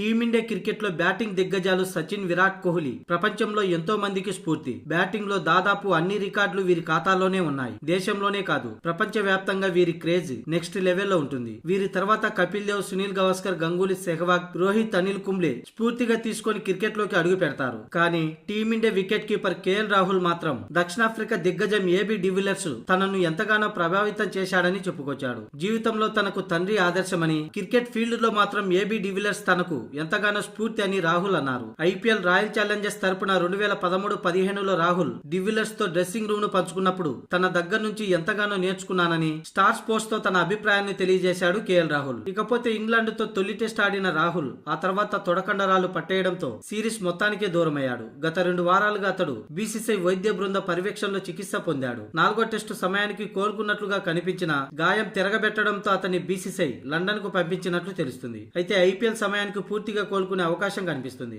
Team India క్రికెట్లో batting దిగ్గజాలు సచిన్ విరాట్ కోహ్లీ. ప్రపంచంలో ఎంతో మందికి స్ఫూర్తి. బ్యాటింగ్లో దాదాపు అన్ని రికార్డులు వీరి ఖాతాలోనే ఉన్నాయి. దేశంలోనే కాదు ప్రపంచ వ్యాప్తంగా వీరి క్రేజ్ నెక్స్ట్ లెవెల్లో ఉంటుంది. వీరి తర్వాత కపిల్ దేవ్ సునీల్ గవాస్కర్ గంగూలీ సెహ్వాగ్ రోహిత్ అనిల్ కుంబ్లే స్ఫూర్తిగా తీసుకొని క్రికెట్లోకి అడుగు పెడతారు. కానీ team India wicket keeper KL Rahul మాత్రం దక్షిణాఫ్రికా దిగ్గజం ఏబి డివిలియర్స్ తనను ఎంతగానో ప్రభావితం చేశాడని చెప్పుకొచ్చాడు. జీవితంలో తనకు తండ్రి ఆదర్శమని క్రికెట్ ఫీల్డ్లో మాత్రం ఏబి డివిలియర్స్ తనకు ఎంతగానో స్ఫూర్తి అని రాహుల్ అన్నారు. ఐపీఎల్ రాయల్ ఛాలెంజర్స్ తరపున రెండు వేల పదమూడు పదిహేనులో రాహుల్ డివిలర్స్తో డ్రెస్సింగ్ రూమ్ను పంచుకున్నప్పుడు తన దగ్గర నుంచి ఎంతగానో నేర్చుకున్నానని స్టార్ స్పోర్ట్స్తో తన అభిప్రాయాన్ని తెలియజేశాడు కేఎల్ రాహుల్. ఇకపోతే ఇంగ్లాండ్తో తొలి టెస్ట్ ఆడిన రాహుల్ ఆ తర్వాత తొడకండరాలు పట్టేయడంతో సిరీస్ మొత్తానికే దూరమయ్యాడు. గత రెండు వారాలుగా అతడు బీసీసీ వైద్య బృంద పర్యవేక్షణలో చికిత్స పొందాడు. నాలుగో టెస్టు సమయానికి కోలుకున్నట్లుగా కనిపించిన గాయం తిరగబెట్టడంతో అతన్ని బీసీసీ లండన్కు పంపించినట్లు తెలుస్తుంది. అయితే ఐపీఎల్ సమయానికి పూర్తిగా కోలుకునే అవకాశం కనిపిస్తుంది.